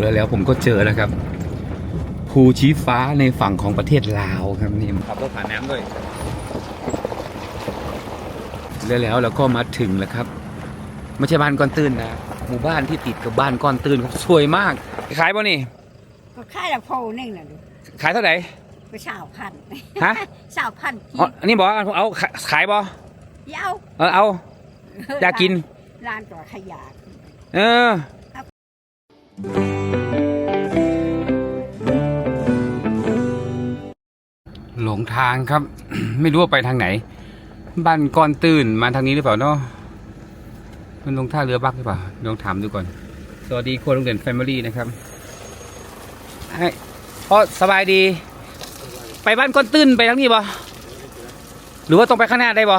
แล้วแล้วผมก็เจอแล้วครับ ภูชี้ฟ้าในฝั่งของประเทศลาวครับนี่ขับรถผ่านน้ำด้วย แล้วแล้วเราก็มาถึงแล้วครับ ไม่ใช่บ้านก้อนตื้นนะ หมู่บ้านที่ติดกับบ้านก้อนตื้นครับสวยมาก ขายป่ะนี่ก็ค่ายละโพนึงน่ะดูขายเท่าไหร่ก็สาวพันฮะสาวพันกีอ๋ออันนี้บอกว่าเอาขายขายบ่เย้าเออเอาอยากกินร้านตัวขยะเออ หลงทางครับ ไม่รู้ว่าไปทางไหน บ้านก้อนตื้นมาทางนี้หรือเปล่าเนาะมันลงท่าเรือบักหรือเปล่าลองถามดูก่อน สวัสดีครัวลุงเด่นแฟมิลี่นะครับให้พ่อสบายดี ไปบ้านก้อนตื้นไปทางนี้บ่หรือว่าต้องไปข้างหน้าได้บ่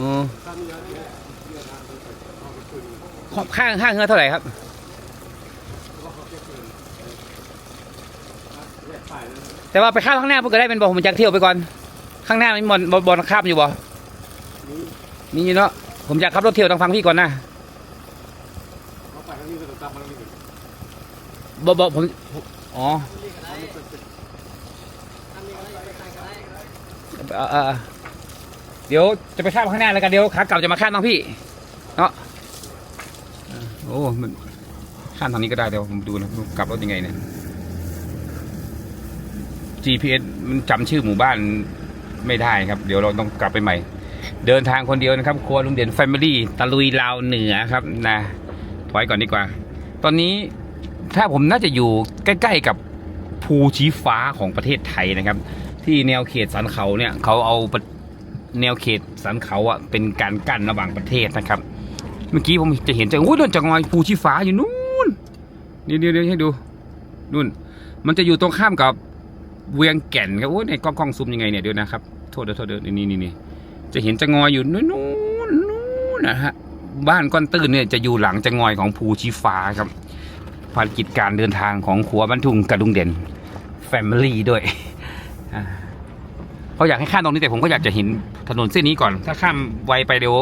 อ๋อข้างข้างเฮือเท่าไหร่ครับแต่ว่าไปข้ามข้างหน้าเพื่อก็ได้เป็นบ่ผมจะเที่ยวไปก่อน ข้างหน้ามีบอลบอลบอลข้ามอยู่บ่มีอยู่เนาะผมอยากขับรถเที่ยวต้องฟังพี่ก่อนนะบอบอผมอ๋อ เดี๋ยวจะไปข้ามข้างหน้าแล้วกันเดี๋ยวขากลับจะมาข้ามทางพี่เนาะเออโอ้มันข้ามทางนี้ก็ได้เดี๋ยวผมดูนะกลับรถยังไงเนี่ย GPS มันจำชื่อหมู่บ้านไม่ได้ครับ เดี๋ยวเราต้องกลับไปใหม่ เดินทางคนเดียวนะครับ ครัวลุงเด่นแฟมิลี่ตะลุยลาวเหนือครับนะถอยก่อนดีกว่า ตอนนี้ถ้าผมน่าจะอยู่ใกล้ๆกับภูชี้ฟ้าของประเทศไทยนะครับ ที่แนวเขตสันเขาเนี่ยเขาเอา แนวเขตสันเขาอะเป็นการกั้นระหว่างประเทศนะครับ เมื่อกี้ผมจะเห็นจะโอ้ยโดนจังอยภูชีฟ้าอยู่นู่นนี่เดี๋ยวเดี๋ยวให้ดูนู่น มันจะอยู่ตรงข้ามกับเวียงแก่นครับโอ้ยในกล้องกล้องซูมยังไงเนี่ยเดี๋ยวนะครับโทษเดี๋ยวโทษเดี๋ยวนี่นี่นี่จะเห็นจะงอยอยู่นู้นนู้นนู้นนะฮะบ้านก้อนตื้นเนี่ยจะอยู่หลังจะงอยของภูชีฟ้าครับภารกิจการเดินทางของขัวบรรทุงกระดุงเด่นแฟมิลี่ด้วยอ่า เขาอยากให้ข้ามตรงนี้แต่ผมก็อยากจะเห็นถนนเส้นนี้ก่อน ถ้าข้ามไวไปเดี๋ยว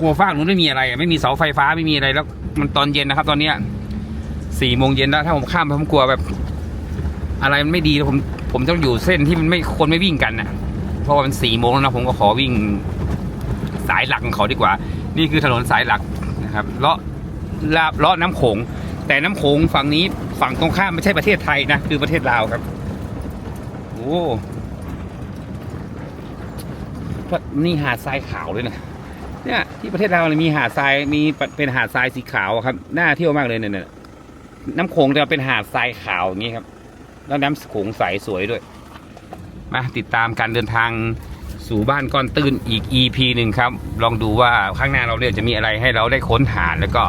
กลัวฟากนู้นไม่มีอะไรไม่มีเสาไฟฟ้าไม่มีอะไรแล้ว มันตอนเย็นนะครับ ตอนเนี้ยสี่โมงเย็นแล้วถ้าผมข้ามผมกลัวแบบ อะไรมันไม่ดีแล้วผมผมต้องอยู่เส้นที่มันไม่คนไม่วิ่งกันนะเพราะว่ามันสี่โมงแล้วนะผมก็ขอวิ่งสายหลักของเขาดีกว่า นี่คือถนนสายหลักนะครับเลาะลาบเลาะน้ำโขง แต่น้ำโขงฝั่งนี้ฝั่งตรงข้ามไม่ใช่ประเทศไทยนะ คือประเทศลาวครับ โอ้ นี่หาดทรายขาวเลยนะเนี่ยที่ประเทศลาเนี่ยมีหาดทรายมีเป็นหาดทรายสีขาวครับน่าเที่ยวมากเลยเนี่ยเนี่ยน้ำโขงจะเป็นหาดทรายขาวอย่างนี้ครับ แล้วน้ำโขงใสสวยด้วย มาติดตามการเดินทางสู่บ้านก้อนตื้นอีก EP หนึ่งครับ ลองดูว่าข้างหน้าเราเนี่ยจะมีอะไรให้เราได้ค้นหาแล้วก็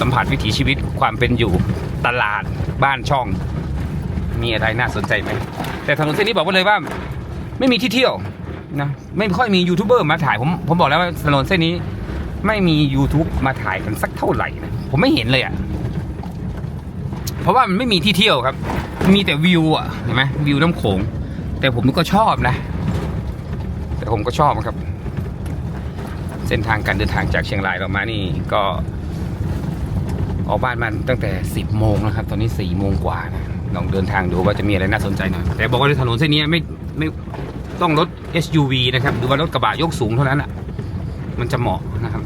สัมผัสวิถีชีวิตความเป็นอยู่ตลาดบ้านช่อง มีอะไรน่าสนใจไหมแต่ถนนเส้นนี้บอกไว้เลยว่า ไม่มีที่เที่ยว นะไม่ค่อยมียูทูบเบอร์มาถ่ายผมผมบอกแล้วว่าถนนเส้นนี้ ไม่มี YouTube มาถ่ายกันสักเท่าไหร่นะผมไม่เห็นเลยอะ่ะ เพราะว่ามันไม่มีที่เที่ยวครับ มีแต่วิวอะเห็นไหมวิวน้ำโขง แต่ผมก็ชอบนะ แต่ผมก็ชอบครับ เส้นทางการเดินทางจากเชียงรายเรามานี่ก็ออกบ้านมันตั้งแต่ 10 โมงนะครับ ตอนนี้4โมงกว่านะลองเดินทางดูว่าจะมีอะไรน่าสนใจหน่อยแต่บอกว่าถนนเส้นนี้ไม่ไม่ ต้องรถ SUV นะครับ หรือว่ารถกระบะยกสูงเท่านั้นอะ มันจะเหมาะนะครับ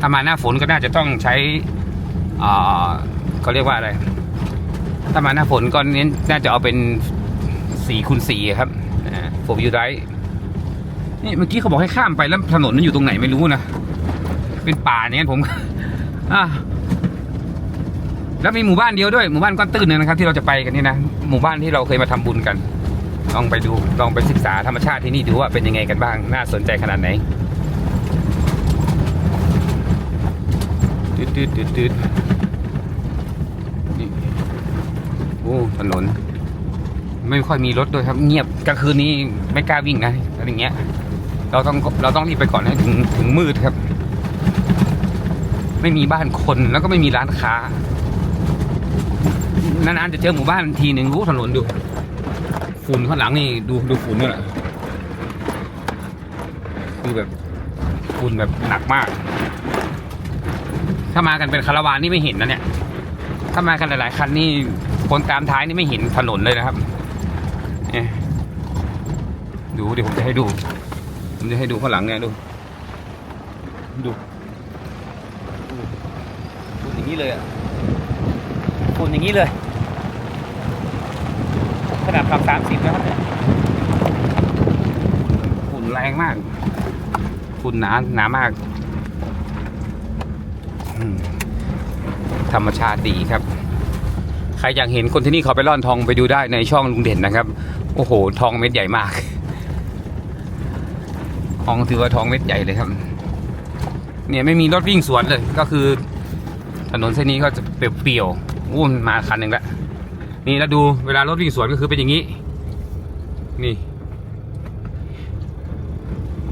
ถ้ามาหน้าฝนก็น่าจะต้องใช้อ่าเขาเรียกว่าอะไร ถ้ามาหน้าฝนก็เน้นน่าจะเอาเป็นสี่คูณสี่ครับโฟวิวไรนี่เมื่อกี้เขาบอกให้ข้ามไปแล้วถนนมันอยู่ตรงไหนไม่รู้นะ เป็นป่าอย่างนั้นผมอะแล้วมีหมู่บ้านเดียวด้วยหมู่บ้านก้อนตื้นนยนะครับ ที่เราจะไปกันนี่นะหมู่บ้านที่เราเคยมาทำบุญกัน ลองไปดูลองไปศึกษาธรรมชาติที่นี่ดูว่าเป็นยังไงกันบ้าง น่าสนใจขนาดไหนตืดตืดตืดตืดนี่โอ้ถนน ไม่ค่อยมีรถด้วยครับ เงียบกลางคืนนี้ไม่กล้าวิ่งนะอะไรเงี้ย เราต้องเราต้องรีบไปก่อนให้ถึงถึงมืดครับ ไม่มีบ้านคนแล้วก็ไม่มีร้านค้านานๆจะเจอหมู่บ้านทีหนึ่งรู้ถนนดู ฝุ่นข้างหลังนี่ดูดูฝุ่นนี่แหละคือแบบฝุ่นแบบหนักมาก ถ้ามากันเป็นคาราวานนี่ไม่เห็นนะเนี่ย ถ้ามากันหลาย ๆ คันนี่คนตามท้ายนี่ไม่เห็นถนนเลยนะครับเนี่ยดูเดี๋ยวผมจะให้ดู ผมจะให้ดูข้างหลังเนี่ยดู ดูฝุ่นอย่างนี้เลยอะฝุ่นอย่างนี้เลย ขนาดขับสามสิบนะครับเนี่ยฝุ่นแรงมากฝุ่นหนาหนามาก ธรรมชาติดีครับ ใครอยากเห็นคนที่นี่เขาไปร่อนทองไปดูได้ในช่องลุงเด่นนะครับ โอ้โห ทองเม็ดใหญ่มาก ทองถือว่าทองเม็ดใหญ่เลยครับ เนี่ยไม่มีรถวิ่งสวนเลย ก็คือ ถนนเส้นนี้ก็จะเปลี่ยวๆอู้มันมาคันหนึ่งแล้ว นี่แล้วดูเวลารถวิ่งสวนก็คือเป็นอย่างนี้ นี่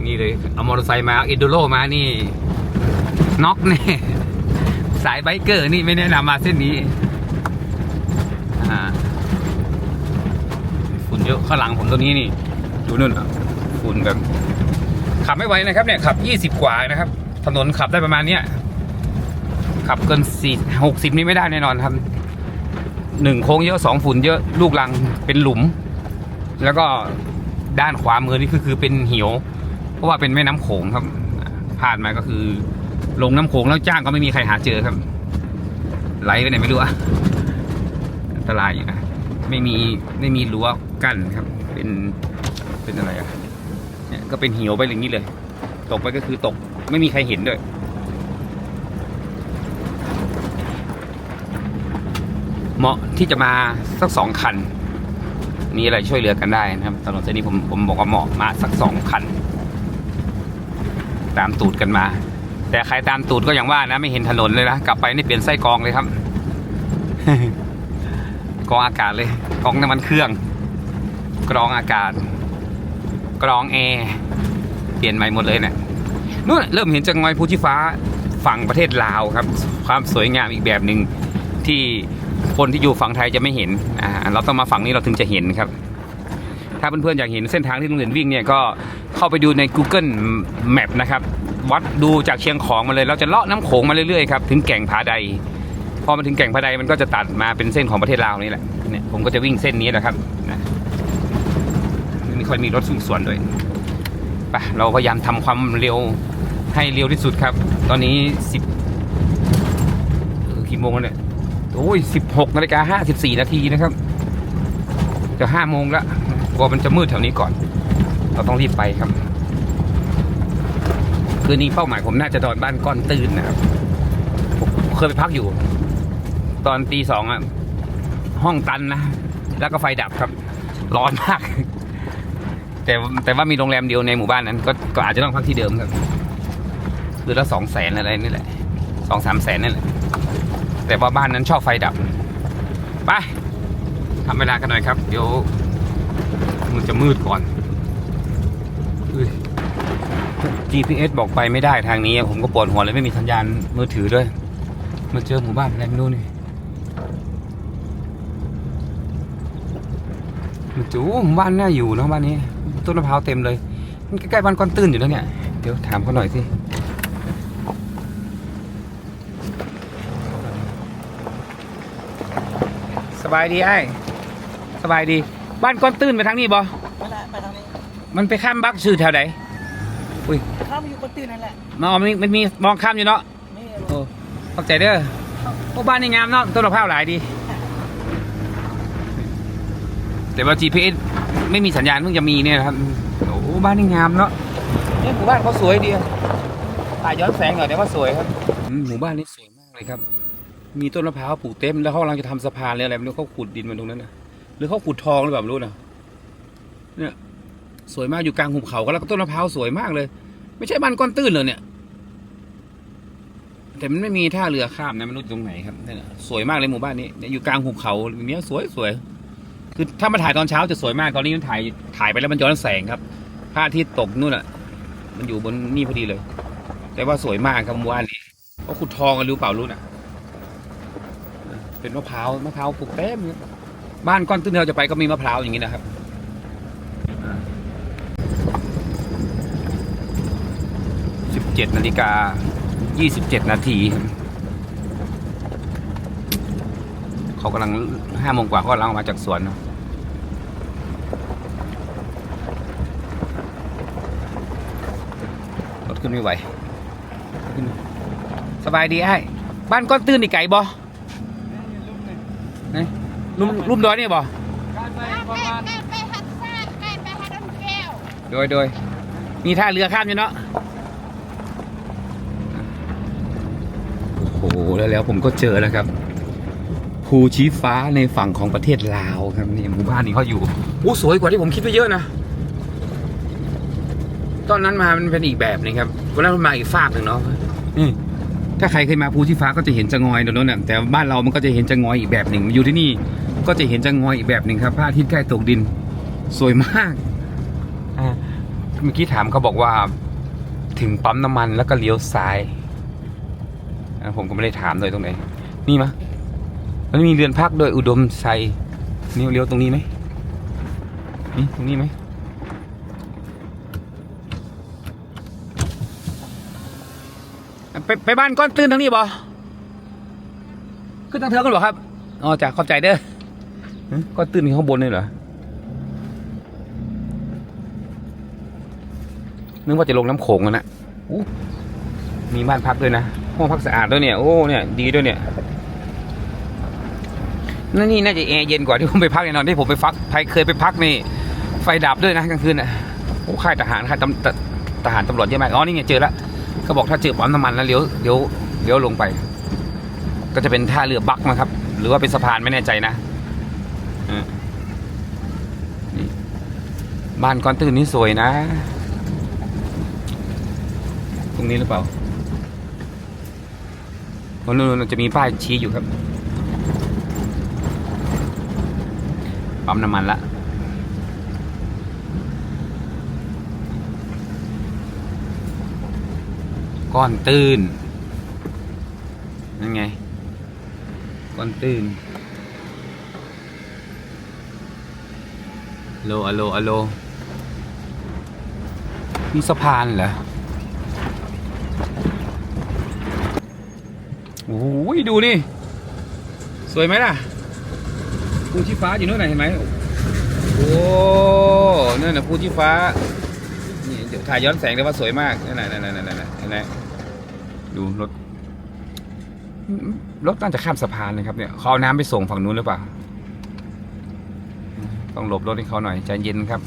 นี่เลยเอามอเตอร์ไซค์มาเอ็นโดโรมานี่น็อกแน่สายไบเกอร์นี่ไม่แนะนำมาเส้นนี้อ่าฝุ่นเยอะข้างหลังผมตัวนี้นี่ ดูนู่นอะฝุ่นแบบขับไม่ไหวนะครับเนี่ยขับยี่สิบกว่านะครับ ถนนขับได้ประมาณเนี้ยขับเกินสี่หกสิบนี่ไม่ได้แน่นอนครับ หนึ่งโค้งเยอะสองฝุ่นเยอะลูกลังเป็นหลุม แล้วก็ด้านขวามือนี่คือคือเป็นเหว เพราะว่าเป็นแม่น้ำโขงครับผ่านมาก็คือ ลงน้ำโขงแล้วจ้างก็ไม่มีใครหาเจอครับไหลไปไหนไม่รู้อะอันตรายอยู่นะไม่มีไม่มีรั้วกั้นครับ เป็นเป็นอะไรอะเนี่ยก็เป็นเหวไปอย่างนี้เลย ตกไปก็คือตกไม่มีใครเห็นด้วย เหมาะที่จะมาสักสองคัน มีอะไรช่วยเหลือกันได้นะครับถนนเส้นนี้ผมผมบอกว่าเหมาะมาสักสองคัน ตามตูดกันมา แต่ใครตามตูดก็อย่างว่านะ ไม่เห็นถนนเลยนะกลับไปนี่เปลี่ยนไส้กรองเลยครับกรองอากาศเลยกรองน้ำมันเครื่อง กรองอากาศ กรองแอร์เปลี่ยนใหม่หมดเลยเนะี่ยนู่นเริ่มเห็นจังงอยภูชีฟ้าฝั่งประเทศลาวครับ ความสวยงามอีกแบบหนึ่งที่ คนที่อยู่ฝั่งไทยจะไม่เห็นอ่าเราต้องมาฝั่งนี้เราถึงจะเห็นครับ ถ้าเพื่อนๆอยากเห็นเส้นทางที่ลุงเด่นวิ่งเนี่ยก็เข้าไปดูใน Google Map นะครับ วัดดูจากเชียงของมาเลย เราจะเลาะน้ำโขงมาเรื่อยๆครับถึงแก่งผาใด พอมาถึงแก่งผาใดมันก็จะตัดมาเป็นเส้นของประเทศลาวนี่แหละเนี่ยผมก็จะวิ่งเส้นนี้แหละครับนะไม่ค่อยมีรถสุ่งสวนด้วยไปเราพยายามทำความเร็วให้เร็วที่สุดครับ ตอนนี้สิบกี่โมงแล้วเนี่ย โอ้ยสิบหกนาฬิกาห้าสิบสี่นาทีนะครับ จะห้าโมงแล้วกลัวมันจะมืดแถวนี้ก่อน เราต้องรีบไปครับ คืนนี้เป้าหมายผมน่าจะนอนบ้านก้อนตื่นนะครับเคยไปพักอยู่ ตอนตีสองอะห้องตันนะ แล้วก็ไฟดับครับ ร้อนมาก แต่แต่ว่ามีโรงแรมเดียวในหมู่บ้านนั้น ก็ก็อาจจะต้องพักที่เดิมครับ คือละสองแสนอะไรนี่แหละสองสามแสนนี่แหละ แต่ว่าบ้านนั้นชอบไฟดับ ไปทำเวลากันหน่อยครับ เดี๋ยว มันจะมืดก่อนอุ้ย GPS บอกไปไม่ได้ทางนี้ ผมก็ปวดหัวเลยไม่มีสัญญาณมือถือด้วยมาเจอหมู่บ้านอะไรไม่รู้นี่มันจูหมู่บ้านน่าอยู่เนะบ้านนี้ ต้นมะพร้าวเต็มเลย มันใกล้ๆบ้านก้อนตื้นอยู่แล้วเนี่ย เดี๋ยวถามเขาหน่อยสิ บายดีไอ้สบายดี บ้านก้อนตื้นไปทางนี้บ่นั่นแหละไปทางนี้มันไปข้ามบักชื่อแถวไหนเข้ามาอยู่คนตื่นนั่นแหละมองมันมีมันมีมองข้ามอยู่เนาะนี่โอ้ขอบใจเด้อโอ้บ้านนี่งามเนาะต้นมะพร้าวหลายดี แต่ว่า GPS ไม่มีสัญญาณเพิ่งจะมีเนี่ยนะครับโอ้บ้านนี่งามเนาะเนี่ยหมู่บ้านเขาสวยดีถ่ายย้อนแสงหน่อยแต่ว่าสวยครับอืมหมู่บ้านนี้สวยมากเลยครับ มีต้นมะพร้าวปลูกเต็มแล้วเขากำลังจะทำสะพานหรืออะไรไม่รู้เขาขุดดินมาตรงนั้นนะหรือเขาขุดทองหรือเปล่าไม่รู้นะเนี่ย สวยมากอยู่กลางหุบเขาก็แล้วก็ต้นมะพร้าวสวยมากเลย ไม่ใช่บ้านก้อนตื้นเลยเนี่ย แต่มันไม่มีท่าเรือข้ามนะไม่รู้ตรงไหนครับนี่นน่ะสวยมากเลยหมู่บ้านนี้เนี่ยอยู่กลางหุบเขาเนี้ยสวยสวยคือถ้ามาถ่ายตอนเช้าจะสวยมากตอนนี้มันถ่ายถ่ายไปแล้วมันย้อนแสงครับพระอาทิตย์ตกนู่นอะ มันอยู่บนนี่พอดีเลย แต่ว่าสวยมากครับหมู่บ้านนี้เขาขุดทองกันรู้เปล่ารู้น่ะ เป็นมะพร้าวมะพร้าวปลูกเต็มบ้านก้อนตื้นเราจะไปก็มีมะพร้าวอย่างนี้นะครับสิบ17นาฬิกา27นาทีเขากำลังห้าโมงกว่ากำลังออกมาจากสวนนะรถขึ้นไม่ไหวสบายดีไอ้บ้านก้อนตื้นนี่ไก่บ่ไหน ลุ่มลุ่มดอยนี่บ่ใกล้ไปหัดซ่าใกล้ไปหัดดอนแก้วโดยโดยมีท่าเรือข้ามอยู่เนาะโอ้โหแล้วแล้วผมก็เจอแล้วครับภูชี้ฟ้าในฝั่งของประเทศลาวครับนี่หมู่บ้านนี้เขาอยู่โอ้สวยกว่าที่ผมคิดไว้เยอะนะตอนนั้นมามันเป็นอีกแบบหนึงครับวันนั้นมาอีกฝากหนึ่งเนาะนี่ถ้าใครเคยมาภูชี้ฟ้าก็จะเห็นจะงอยตรงนั้นน่ะแต่บ้านเรามันก็จะเห็นจะงอยอีกแบบหนึ่งอยู่ที่นี่ ก็จะเห็นจะงอยอีกแบบหนึ่งครับพระอาทิตย์ใกล้ตกดิน สวยมากอ่าเมื่อกี้ถามเขาบอกว่า ถึงปั๊มน้ำมันแล้วก็เลี้ยวซ้ายผมก็ไม่ได้ถามเลยตรงไหน นี่มะแล้วมีเรือนพักด้วยอุดมไซนี่เลี้ยวตรงนี้ไหมนี่ตรงนี้ไหมไปไปบ้านก้อนตื้นทั้งนี้บ่ขึ้นทางเทือกันหรอครับ อ๋อจ้ะขอบใจเด้อ ก้อนตื้นข้างบนนี่เหรอ นึกว่าจะลงน้ำโขงกันนะมีบ้านพักด้วยนะ ห้องพักสะอาดด้วยเนี่ย โอ้ เนี่ย ดีด้วยเนี่ยนั่นนี่น่าจะแอร์เย็นกว่าที่ผมไปพักแน่นอนที่ผมไปพักไปเคยไปพักนี่ไฟดับด้วยนะกลางคืนอะโอ้ค่ายทหารค่ายตำทหารตำรวจเยอะมากอ๋อนี่ไงเจอแล้วก็บอกถ้าเจอปั๊มน้ำมันแล้วเลี้ยวเลี้ยวเลี้ยวลงไป ก็จะเป็นท่าเรือบักนะครับ หรือว่าเป็นสะพานไม่แน่ใจนะ บ้านก้อนตื้นนี่สวยนะ ตรงนี้หรือเปล่าโน่นนนจะมีป้ายชี้อยู่ครับปั๊มน้ำมันละก้อนตื้นนั่นไง ก้อนตื้น โลอโลอโลมีสะพานเหรอโอ้ยดูนี่ สวยไหมล่ะภูชีฟ้าอยู่นู่นน่ะเห็นไหมโอ้นั่นน่ะภูชีฟ้านี่เดี๋ยวถ่ายย้อนแสงได้ว่าสวยมากนั่นน่ะนั่นน่ะนั่นน่ะนั่นน่ะเห็นไหมดูรถรถน่าจะข้ามสะพานเลยครับเนี่ยเขาเอาน้ำไปส่งฝั่งนู้นหรือเปล่า ต้องหลบรถให้เขาหน่อยใจเย็นครับ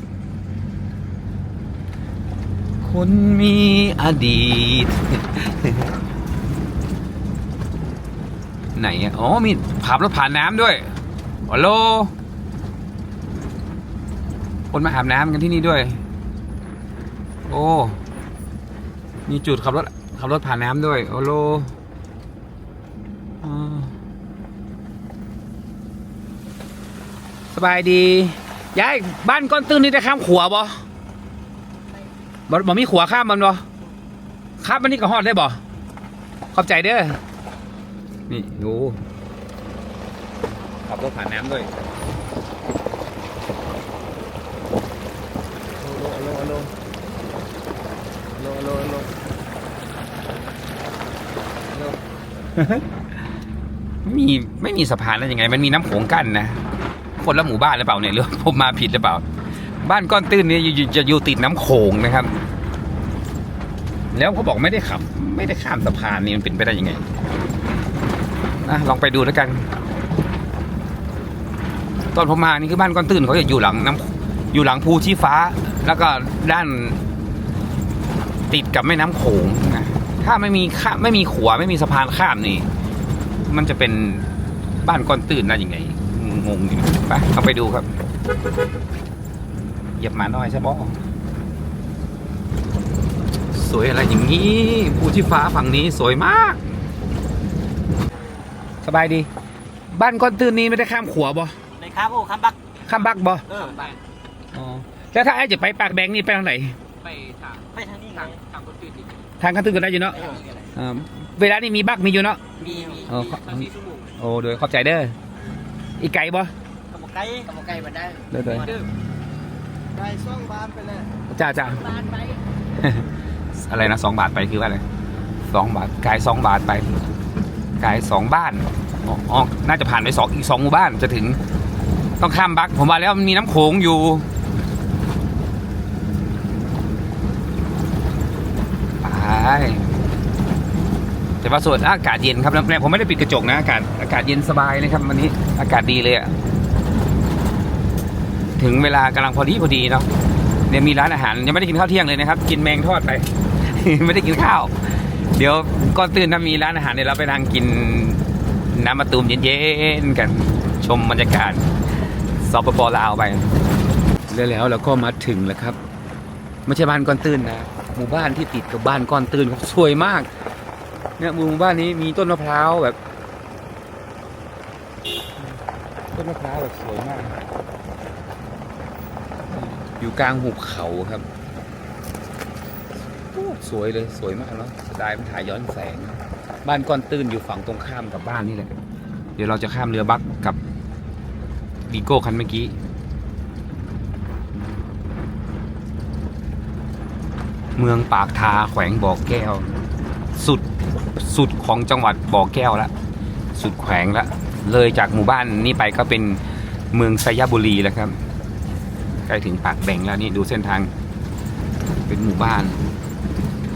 คุณมีอดีต ไหนอะอ๋อมีขับรถผ่านน้ำด้วยฮัลโหลคนมาอาบน้ำกันที่นี่ด้วย โอ้ มีจุดขับรถขับรถผ่านน้ำด้วยโอโล สบายดียายบ้านก้อนตื้นนี่ได้ข้ามขัวบ่บ่บ่มีขัวข้ามมันบ่ข้ามมันนี่ก็ฮอดได้บ่ขอบใจเด้อนี่ดูขับรถผ่านน้ำด้วยโลโลโลโลโลโลมีไม่มีสะพานแล้วยังไง มันมีน้ำโขงกั้นนะ คนละหมู่บ้านหรือเปล่าเนี่ยหรือผมมาผิดหรือเปล่า บ้านก้อนตื้นเนี่ยจะอยู่ติดน้ำโขงนะครับ แล้วเขาบอกไม่ได้ขับ ไม่ได้ข้ามสะพานนี่มันเป็นไปได้ยังไงนะลองไปดูแล้วกัน ตอนผมมานี่คือบ้านก้อนตื้นเขาจะอยู่หลังน้ำอยู่หลังภูชี้ฟ้า แล้วก็ด้านติดกับแม่น้ำโขงนะถ้าไม่มีข้าไม่มีขัวไม่มีสะพานข้ามนี่ มันจะเป็นบ้านก้อนตื้นนะยังไง งงอยู่ไปเอาไปดูครับเหยียบหมาน้อยใช่ปะสวยอะไรอย่างนี้ภูชีฟ้าฝั่งนี้สวยมาก สบายดี บ้านก้อนตื้นนี้ไม่ได้ข้ามขัวบ่ในครับโอ้ครับบักข้ามบักบ่เออไปอ๋อแล้วถ้าไอ้จะไปปากแดงนี่ไปทางไหนไปทางไปทางนี้ไงทางคนตื่นอีกทางข้างตื้นก็ได้อยู่เนาะเอออ่าเวลานี่มีบักมีอยู่เนาะมีมีเออสามสี่ชั่วโมงโอ้โดยขอบใจเด้อ อีกไก่บ่กระบอกไก่กระบอกไก่มาได้เด้อเด้อได้ซ่องบ้านไปเลยจ้าจ้าบ้านไปอะไรนะสองบาทไปคือว่าอะไรสองบาทกายสองบาทไปกายสองบ้านอ๋ออ๋อน่าจะผ่านไปสองอีกสองหมู่บ้านจะถึงต้องข้ามบักผมว่าแล้วมันมีน้ำโขงอยู่ แต่ว่าส่วนอากาศเย็นครับแล้วผมไม่ได้ปิดกระจกนะอากาศอากาศเย็นสบายเลยครับวันนี้อากาศดีเลยอะถึงเวลากำลังพอดีพอดีเนาะเนี่ยมีร้านอาหารยังไม่ได้กินข้าวเที่ยงเลยนะครับ กินแมงทอดไป ไม่ได้กินข้าว เดี๋ยวก่อนตื่นถ้ามีร้านอาหารเดี๋ยวเราไปนั่งกินน้ำมะตูมเย็นๆกันชมบรรยากาศสปปลาวไปแล้วแล้วเราก็มาถึงแล้วครับไม่ใช่บ้านก้อนตื้นนะหมู่บ้านที่ติดกับบ้านก้อนตื้นครับสวยมาก เนี่ยหมู่บ้านนี้มีต้นมะพร้าวแบบ ต้นมะพร้าวแบบสวยมาก อยู่กลางหุบเขาครับโอ้สวยเลยสวยมากเนาะได้มันถ่ายย้อนแสง บ้านก้อนตื้นอยู่ฝั่งตรงข้ามกับบ้านนี่แหละ เดี๋ยวเราจะข้ามเรือบักกับวีโก้คันเมื่อกี้เมืองปากทาแขวงบ่อแก้ว สุด สุดของจังหวัดบ่อแก้วละสุดแขวงละเลยจากหมู่บ้านนี้ไปก็เป็นเมืองไซยบุรีแล้วครับใกล้ถึงปากแบงแล้วนี่ดูเส้นทางเป็นหมู่บ้าน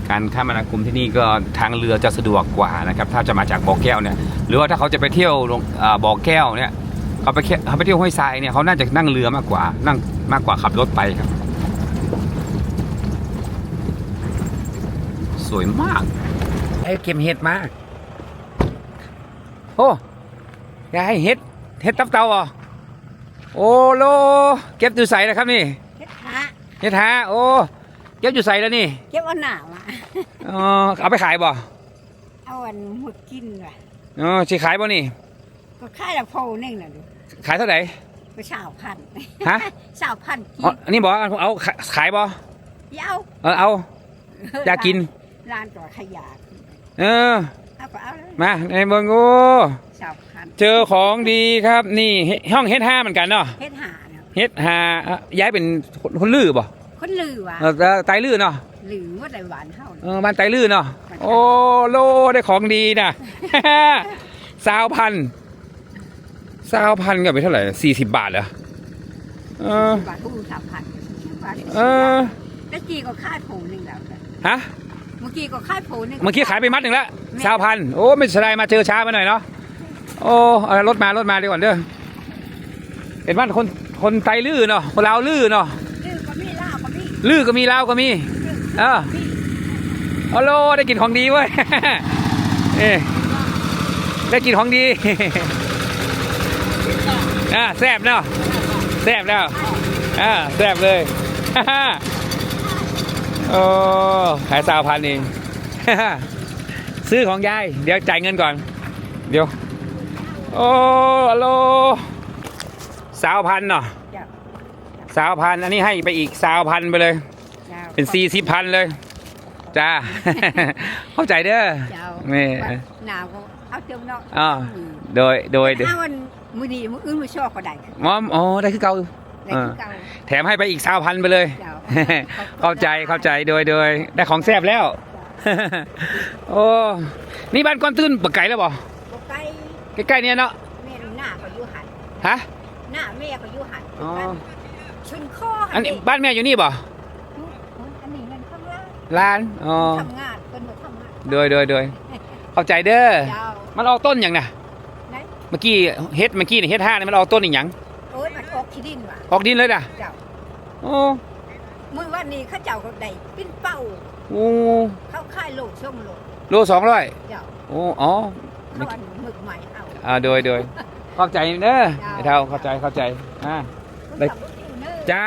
การคมนาคมที่นี่ก็ทางเรือจะสะดวกกว่านะครับ ถ้าจะมาจากบ่อแก้วเนี่ยหรือว่าถ้าเขาจะไปเที่ยวลงบ่อแก้วเนี่ยเขาไปเขาไปเที่ยวห้วยทรายเนี่ยเขาน่าจะนั่งเรือมากกว่านั่งมากกว่าขับรถไปครับ สวยมาก เก็บเห็ดมาโอ้ยายเห็ดเห็ดตับเตาเหรอะโอ้โลเก็บอยู่ใส่นะครับนี่เฮ็ดหาเห็ดหาโอ้เก็บอยู่ใส่แล้วนี่เก็บเอาหนาวอะอ๋อเอาไปขายบ่เอาอันหมดกินว่ะอ๋อสิขายบ่นี่ ก็ค่ายละโพนึงน่ะดูขายเท่าไหร่ก็ชาวพันฮะชาวพันกิอ๋อนอันนี้บอกเอาขายขายบ่เดี๋ยวเออเอาอยากกินร้านตัวขยะ เออเอาก็เอาเลยมาในเมืองโอ้ชาวพันเจอของดีครับนี่เฮห้องเฮ็ดห้าเหมือนกันเนาะเฮ็ดหาเนาะเฮ็ดห้าอะย้ายเป็นคนคนลือบ่คนลือว่ะเออเออไตลือเนาะลือว่าได้หวานเท่าเออบ้านไตลือเนาะโอ้โลได้ของดีนะ สาวพันสาวพันก็ไปเท่าไหร่สี่สิบบาทเหรอเออ บาทผู้สามพันบาทเออเมื่อกี้ก็ค่ายโผหนึ่งแล้วจ้ะฮะ เมื่อกี้ก็ค่ายโผหนึ่งเมื่อกี้ขายไปมัดหนึ่งแล้วสาวพันโอ้ไม่เสียดายมาเจอช้าไปหน่อยเนาะโอ้เอารถมารถมาดีกว่าเด้อเป็นบ้านคนคนไตลือเนาะคนลาวลือเนาะลือก็มีลาวก็มีลือก็มีลาวก็มีเออโอ้โลได้กินของดีเว้ยเอ้ได้กินของดีอ่าแซ่บเนาะแซ่บแล้วอ่าแซ่บเลย โอ้ขายสาวพันเอง ซื้อของยาย เดี๋ยวจ่ายเงินก่อน เดี๋ยว โอ้ฮัลโหลสาวพันเนาะจ้ะสาวพันอันนี้ให้ไปอีกสาวพันไปเลยจ้าเป็นสี่สิบพันเลย จ้า เข้าใจเด้อเจ้าแม่หนาวก็เอาเจียวเนาะอ่าโดย โดยถ้าวันมือดีมืออื่นมือชอบก็ได้อ๋ออ๋อได้คือเก่าได้คือเก่าแถมให้ไปอีกสาวพันไปเลยเจ้า เข้าใจเข้าใจโดยโดยได้ของแซ่บแล้ว โอ้นี่บ้านก้อนตื้นปะไก่แล้วบ่บ่ไกลใกล้ๆเนี่ยเนาะแม่หน้าก็อยู่หันฮะหน้าแม่ก็อยู่หันอ๋อชุนข้ออันนี้บ้านแม่อยู่นี่บ่อันนี้มันข้างล่างร้านอ๋อทำงานเป็นบ่ทำงานโดยโดยโดยเข้าใจเด้อเจ้ามันออกต้นอย่างน่ะไหนเมื่อกี้เฮ็ดเมื่อกี้นี่เฮ็ดห้านี่มันออกต้นอีกอย่างโอ้ยมันออกที่ดินว่ะออกดินเลยน่ะเจ้าโอ้ มื้อวันนี้เขาเจ้าก็ได้ปิ้นเป้าโอ้เข้าค่ายโลกช่วงโลกโลสองร้อยเจ้าโอ้อ๋อเขาอันหมึกใหม่เอาอ่าโดยโดยเข้าใจเด้อไอ้เท่าเข้าใจเข้าใจอ่าได้ได้เจ้าจ้า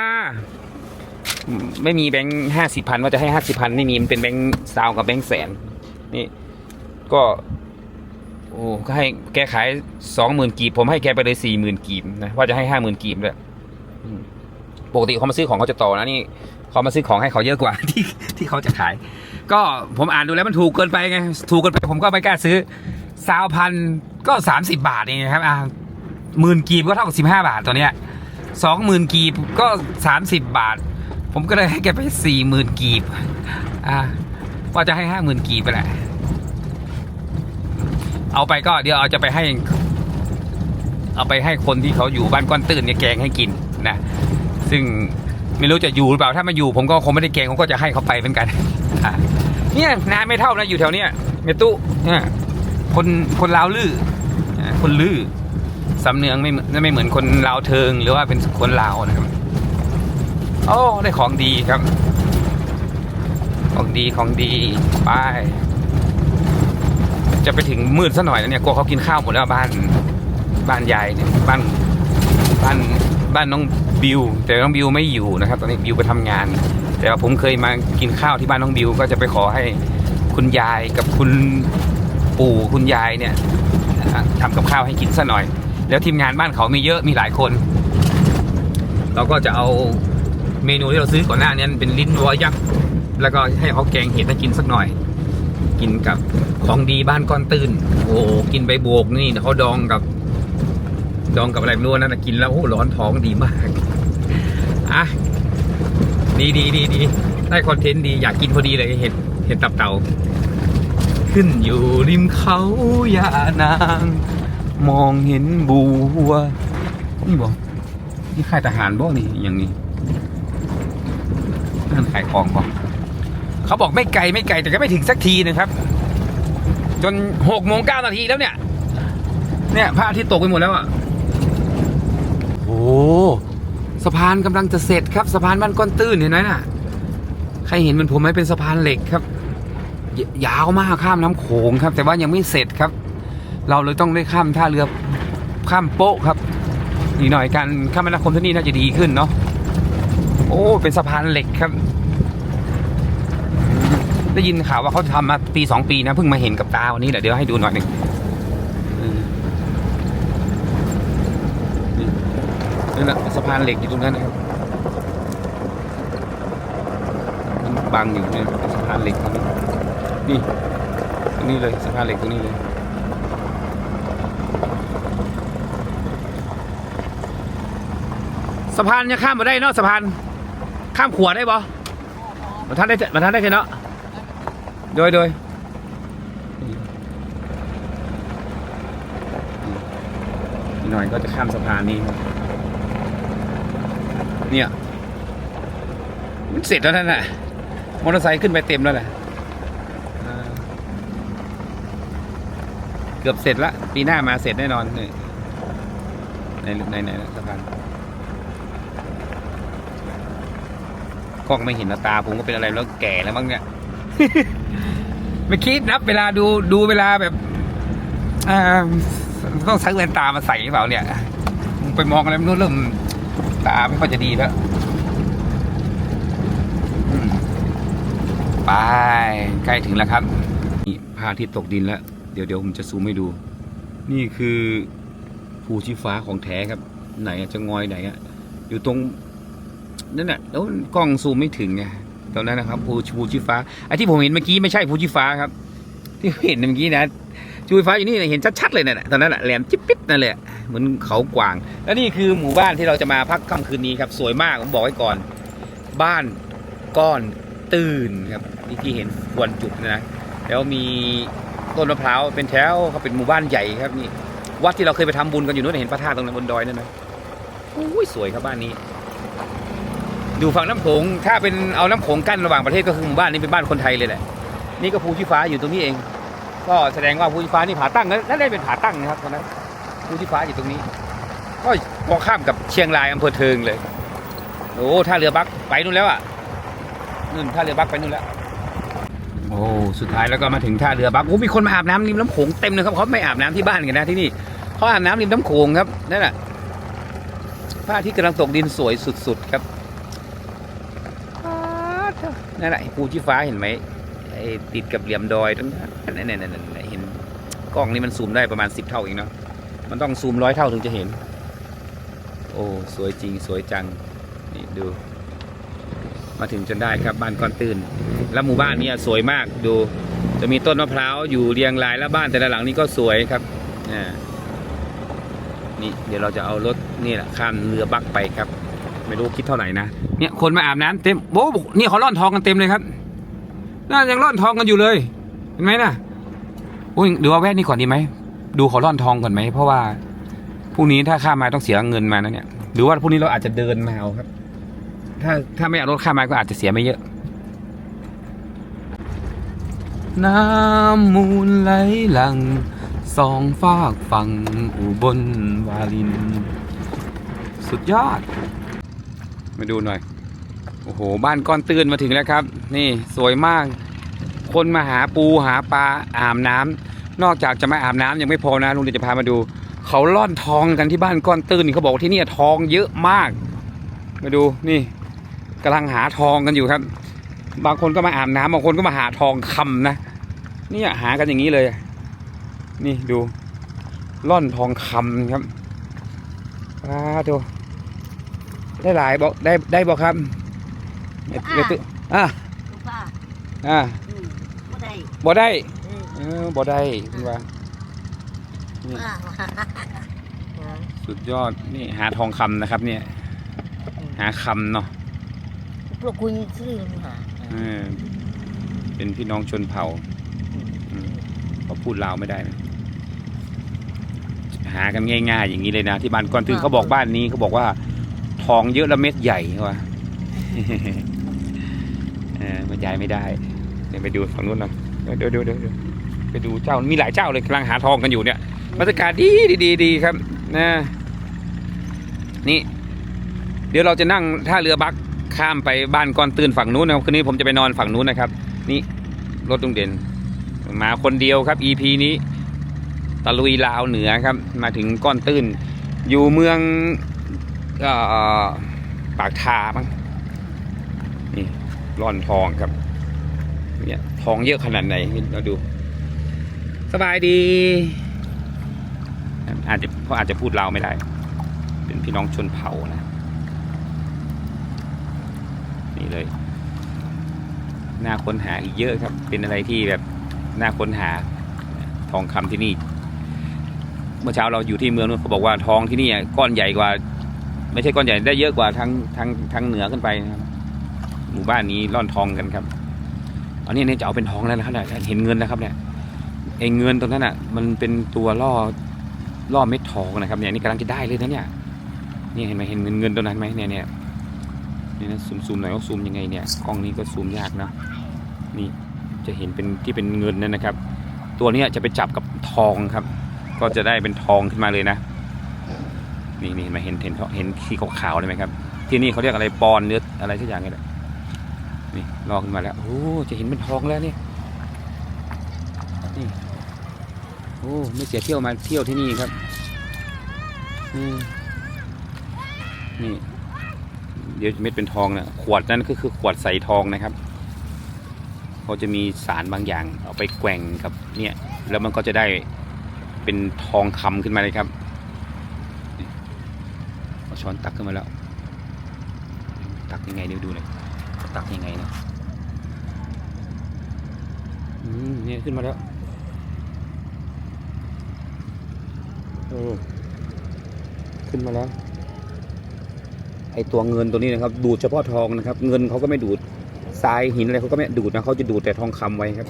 อืมไม่มีแบงค์ห้าสิบพันว่าจะให้ห้าสิบพันไม่มีมันเป็นแบงค์ซาวกับแบงค์แสนนี่ก็โอ้ก็ให้แกขายสองหมื่นกีบ ผมให้แกไปเลยสี่หมื่นกีบนะว่าจะให้ห้าหมื่นกีบเลยอืมปกติเขามาซื้อของเขาจะต่อนะนี่ เขามาซื้อของให้เขาเยอะกว่าที่ที่เขาจะขาย ก็ผมอ่านดูแล้วมันถูกเกินไปไงถูกเกินไปผมก็ไม่กล้าซื้อซาวพันก็สามสิบาทเองครับอ่าหมื่นกีบก็เท่ากับสิบห้าบาทตัวเนี้ยสองหมื่นกีบก็สามสิบบาท ผมก็เลยให้แกไปสี่หมื่นกีบอ่าว่าจะให้ห้าหมื่นกีบไปแหละเอาไปก็เดี๋ยวเอาจะไปให้ เอาไปให้คนที่เขาอยู่บ้านก้อนตื่นเนี่ยแกงให้กินนะ ซึ่ง ไม่รู้จะอยู่หรือเปล่าถ้ามาอยู่ ผมก็คงไม่ได้แกงผมก็จะให้เขาไปเหมือนกันเนี่ยนาไม่เท่านะอยู่แถวเนี้ยเมตุเนี่ยคนคนลาวลืออะคนลื้อสำเนียงไม่ไม่เหมือนคนลาวเทิงหรือว่าเป็นคนลาวนะครับโอ้ได้ของดีครับ ของดีของดีไปจะไปถึงมืดซะหน่อยแล้วเนี่ยกลัวเขากินข้าวหมดแล้วบ้านบ้านยายเนี่ยบ้านบ้าน บ้านน้องบิว แต่น้องบิวไม่อยู่นะครับ ตอนนี้บิวไปทำงาน แต่ว่าผมเคยมากินข้าวที่บ้านน้องบิว ก็จะไปขอให้คุณยายกับคุณปู่คุณยายเนี่ยทำกับข้าวให้กินซะหน่อย แล้วทีมงานบ้านเขามีเยอะมีหลายคน เราก็จะเอาเมนูที่เราซื้อก่อนหน้านี้เป็นลิ้นวัวยักษ์แล้วก็ให้เขาแกงเห็ดให้กินสักหน่อย กินกับของดีบ้านก้อนตื่นโอ้กินใบโบกนี่เขาดองกับ ดองกับอะไรไม่รู้นั่นกินแล้วโอ้ร้อนท้องดีมาก อะ ดีดีดีดีได้คอนเทนต์ดีอยากกินพอดีเลยเห็ดเห็ดตับเต่า ขึ้นอยู่ริมเขายานาง มองเห็นบัว นี่บอกนี่ค่ายทหารบ่นี่อย่างนี้นั่นขายของบ่เขาบอกไม่ไกลไม่ไกลแต่ก็ไม่ถึงสักทีนะครับ จนหกโมงเก้านาทีแล้วเนี่ย เนี่ยพระอาทิตย์ตกไปหมดแล้วอะ สะพานกำลังจะเสร็จครับสะพานบ้านก้อนตื้นเห็นไหมน่ะ ใครเห็นเหมันผมไหมเป็นสะพานเหล็กครับยยาวมากข้ามน้ำโขงครับ แต่ว่ายังไม่เสร็จครับ เราเลยต้องได้ข้ามท่าเรือข้ามโป๊ะครับอีกหน่อยการข้ามน้ำคมที่นี่น่าจะดีขึ้นเนาะโอ้เป็นสะพานเหล็กครับ ได้ยินข่าวว่าเขาทำมาปีสองปีนะเพิ่งมาเห็นกับตาวันนี้เดี๋ยวให้ดูหน่อยหนึ่งเออนี่นี่แหละ สะพานเหล็กอยู่ตรงนั้นนะครับมันบังอยู่เนี่ยสะพานเหล็กตรงนี้นี่ตรงนี้เลยสะพานเหล็กตรงนี้เลยสะพานยังข้ามมาได้เนาะสะพานข้ามขวดได้ปะมาท่านได้มาท่านได้ใช่เนาะโดยโดยหน่อยก็จะข้ามสะพานนี้ครับ เนี่ยมันเสร็จแล้วนั่นแหละมอเตอร์ไซค์ขึ้นไปเต็มแล้วแหละเกือบเสร็จละปีหน้ามาเสร็จแน่นอนนี่ในในในสะพานกล้องไม่เห็นหน้าตาผมก็เป็นอะไรแล้วแก่แล้วมั้งเนี่ยไม่คิดนับเวลาดูดูเวลาแบบต้องใช้แว่นตามาใส่หรือเปล่าเนี่ย ไปมองอะไรม่รู้เริ่ม ตาไม่ค่อยจะดีแล้วไปใกล้ถึงแล้วครับนี่พระอาทิตย์ตกดินแล้ว เดี๋ยวเดี๋ยวผมจะซูมให้ดู นี่คือภูชีฟ้าของแท้ครับ ไหนจะงอยไหนอะอยู่ตรงนั่นแหละแล้วกล้องซูมไม่ถึงไงตอนนั้นนะครับภูภูชีฟ้าไอ้ที่ผมเห็นเมื่อกี้ไม่ใช่ภูชีฟ้าครับ ที่เห็นเมื่อกี้นะ ภูชีฟ้าอยู่นี่เห็นชัดๆเลยเนะ่ะตอนนั้นแหละแหลมจิ๊บปิ๊บนั่นแหละเหมือนเขากวาง แล้วนี่คือหมู่บ้านที่เราจะมาพักค่ำคืนนี้ครับ สวยมากผมบอกไว้ก่อน บ้านก้อนตื่นครับนี่ที่เห็นควนจุดนะแล้วมีต้นมะพร้าวเป็นแถวเขาเป็นหมู่บ้านใหญ่ครับนี่วัดที่เราเคยไปทำบุญกันอยู่นู้นเห็นพระธาตุตรงนั้นบนดอยนั่นนะโอ้ยสวยครับบ้านนี้อยู่ฝั่งน้ำโขงถ้าเป็นเอาน้ำโขงกั้นระหว่างประเทศก็คือหมู่บ้านนี้เป็นบ้านคนไทยเลยแหละนี่ก็ภูชีฟ้าอยู่ตรงนี้เอง ก็แสดงว่าภูชีฟ้านี่ผาตั้งนั่นได้เป็นผาตั้งนะครับตอนนั้นภูชีฟ้าอยู่ตรงนี้ ก็มองข้ามกับเชียงรายอำเภอเทิงเลยโอ้ท่าเรือบักไปนู่นแล้วอะนู่นท่าเรือบักไปนู่นแล้วโอ้สุดท้ายแล้วก็มาถึงท่าเรือบักโอ้มีคนมาอาบน้ำริมน้ำโขงเต็มเลยครับเขาไม่อาบน้ำที่บ้านกันนะที่นี่เขาอาบน้ำริมน้ำโขงครับนั่นแหละพระอาทิตย์กำลังตกดินสวยสุดๆครับนั่นแหละภูชีฟ้าเห็นไหม ติดกับเหลี่ยมดอยตรงนั้นนั่นนั่นนั่นเห็นกล้องนี้มันซูมได้ประมาณสิบเท่าเองเนาะมันต้องซูมร้อยเท่าถึงจะเห็น โอ้สวยจริงสวยจังนี่ดู มาถึงจนได้ครับบ้านก้อนตื่น แล้วหมู่บ้านนี้สวยมากดูจะมีต้นมะพร้าวอยู่เรียงรายแล้วบ้านแต่ละหลังนี้ก็สวยครับนี่เดี๋ยวเราจะเอารถนี่แหละข้ามเรือบักไปครับ ไม่รู้คิดเท่าไหร่นะเนี่ยคนมาอาบน้ำเต็มโอ้โหนี่เขาล่อนทองกันเต็มเลยครับ น่ายังร่อนทองกันอยู่เลย เห็นไหมน่ะอุ้ยหรือว่าแวะนี่ก่อนดีไหมดูเขาร่อนทองก่อนไหมเพราะว่าพรุ่งนี้ถ้าข้ามมาต้องเสียเงินมานะเนี่ยหรือว่าพรุ่งนี้เราอาจจะเดินมาเอาครับ ถ้าถ้าไม่เอารถข้ามมาก็อาจจะเสียไม่เยอะ น้ำมูลไหลหลังสองฝากฝั่งอุบลวาลิน สุดยอด มาดูหน่อย โอ้โห บ้านก้อนตื้นมาถึงแล้วครับ นี่สวยมาก คนมาหาปูหาปลาอาบน้ำนอกจากจะมาอาบน้ำยังไม่พอนะลุงเดชจะพามาดู เขาล่อนทองกันที่บ้านก้อนตื้นเขาบอกว่าที่นี่ทองเยอะมาก มาดูนี่กำลังหาทองกันอยู่ครับ บางคนก็มาอาบน้ำบางคนก็มาหาทองคำนะนี่หากันอย่างนี้เลย นี่ดูล่อนทองคำครับอ้าดูได้หลายบอกได้ได้บอกครับ เดี๋ยวเดี๋ยวตึอะลูกป้าอะอืมบ่ได้บ่ได้อืมเออบ่ได้คุณว่านี่อ่าสุดยอดนี่หาทองคำนะครับ เนี่ย หาคำเนาะพวกคุณชื่อมันหาเออเป็นพี่น้องชนเผ่าอืมเขาพูดลาวไม่ได้นะหากันง่ายๆ อย่างนี้เลยนะ ที่บ้านก่อนถึงเขาบอกบ้านนี้เขาบอกว่า ทองเยอะและเม็ดใหญ่เขาว่าเออมันย้ายไม่ได้เดี๋ยวไปดูฝั่งนู้นหน่อยเดี๋ยวเดี๋ยวเดี๋ยวเดี๋ยวไปดูเจ้ามีหลายเจ้าเลยกำลังหาทองกันอยู่เนี่ยบรรยากาศดีดีดีครับนะนี่ เดี๋ยวเราจะนั่งท่าเรือบักข้ามไปบ้านก้อนตื่นฝั่งนู้นนะครับคืนนี้ผมจะไปนอนฝั่งนู้นนะครับ นี่รถลุงเด่นมาคนเดียวครับ EP นี้ตะลุยลาวเหนือครับ มาถึงก้อนตื้น อยู่เมืองออปากทามั้ง ร่อนทองครับเนี่ยทองเยอะขนาดไหนเราดู สบายดี อาจจะเขาอาจจะพูดเลาไม่ได้ เป็นพี่น้องชนเผ่านะ นี่เลยน่าค้นหาอีกเยอะครับ เป็นอะไรที่แบบน่าค้นหาทองคำที่นี่ เมื่อเช้าเราอยู่ที่เมืองนู้นเขาบอกว่าทองที่นี่อะก้อนใหญ่กว่า ไม่ใช่ก้อนใหญ่ได้เยอะกว่าทางทางทางเหนือขึ้นไปนะครับ หมู่บ้านนี้ร่อนทองกันครับอันนี้เนี่ยจะเอาเป็นทองแล้วนะครับเนี่ยเห็นเงินนะครับเนี่ยไอ้เงินตรงนั้นอะ มันเป็นตัวล่อล่อเม็ดทองนะครับเนี่ยนี่กำลังจะได้เลยนะเนี่ยนี่เห็นไหมเห็นเงินเงินตัวนั้นไหมเนี่ยเนี่ยนี่นะซูมซูมหน่อยว่าซูมยังไงเนี่ยกล้องนี้ก็ซูมยากเนอะนี่จะเห็นเป็นที่เป็นเงินนั่นนะครับ ตัวนี้จะไปจับกับทองครับ ก็จะได้เป็นทองขึ้นมาเลยนะนี่นี่เห็นไหมาเห็นเห็นเห็นสีขาวๆเลยไหมครับ ที่นี่เขาเรียกอะไรปอนเนื้ออะไรสักอย่างนี่แหละ ลอกขึ้นมาแล้วโอ้จะเห็นเป็นทองแล้วเนี่ยนี่โอ้ไม่เสียเที่ยวมาเที่ยวที่นี่ครับอืมนี่ เดี๋ยวเม็ดเป็นทองนะขวดนั่นก็คือขวดใส่ทองนะครับเขาจะมีสารบางอย่างเอาไปแกว่งกับเนี่ย แล้วมันก็จะได้เป็นทองคำขึ้นมาเลยครับเอาช้อนตักขึ้นมาแล้ว ตักยังไงเดี๋ยวดูหน่อยตักยังไงเนาะ เนี่ยขึ้นมาแล้ว โอ้ ขึ้นมาแล้ว ไอตัวเงินตัวนี้นะครับ ดูดเฉพาะทองนะครับ เงินเขาก็ไม่ดูด ทรายหินอะไรเขาก็ไม่ดูดนะเขาจะดูดแต่ทองคำไว้ครับ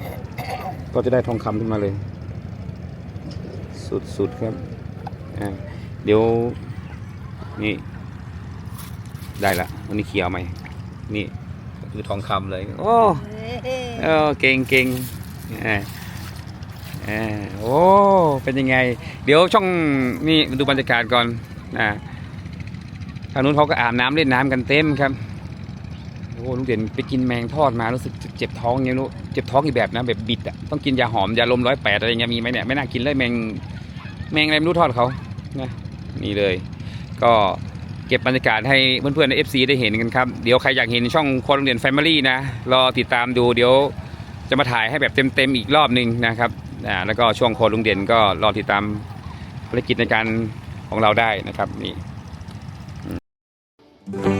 ก็จะได้ทองคำขึ้นมาเลย สุดๆครับอ่าเดี๋ยว นี่ ได้ละวันนี้เขียวไหมนี่ก็คือทองคำเลย โอ้เออเก่งเก่งอ่าอ่า โอ้ เป็นยังไง เดี๋ยวช่องนี่ดูบรรยากาศก่อนอ่าทางนู้นเขาก็อาบน้ำเล่นน้ำกันเต็มครับ โอ้ลุงเด่นไปกินแมงทอดมารู้สึกเจ็บท้องอย่างนี้รู้เจ็บท้องอีกแบบนะแบบบิดอะต้องกินยาหอมยาลมร้อยแปดอะไรเงี้ยมีไหมเนี่ยไม่น่ากินเลยแมงแมงอะไรไม่รู้ทอดเขานะนี่เลย ก็เก็บบรรยากาศให้เพื่อนๆในเอฟซีได้เห็นกันครับ เดี๋ยวใครอยากเห็นช่องคนโรงเรียนแฟมิลี่นะ รอติดตามดูเดี๋ยว จะมาถ่ายให้แบบเต็มๆอีกรอบหนึ่งนะครับแล้วก็ช่วงโคลุงเด่นก็รอติดตามภารกิจในการของเราได้นะครับนี่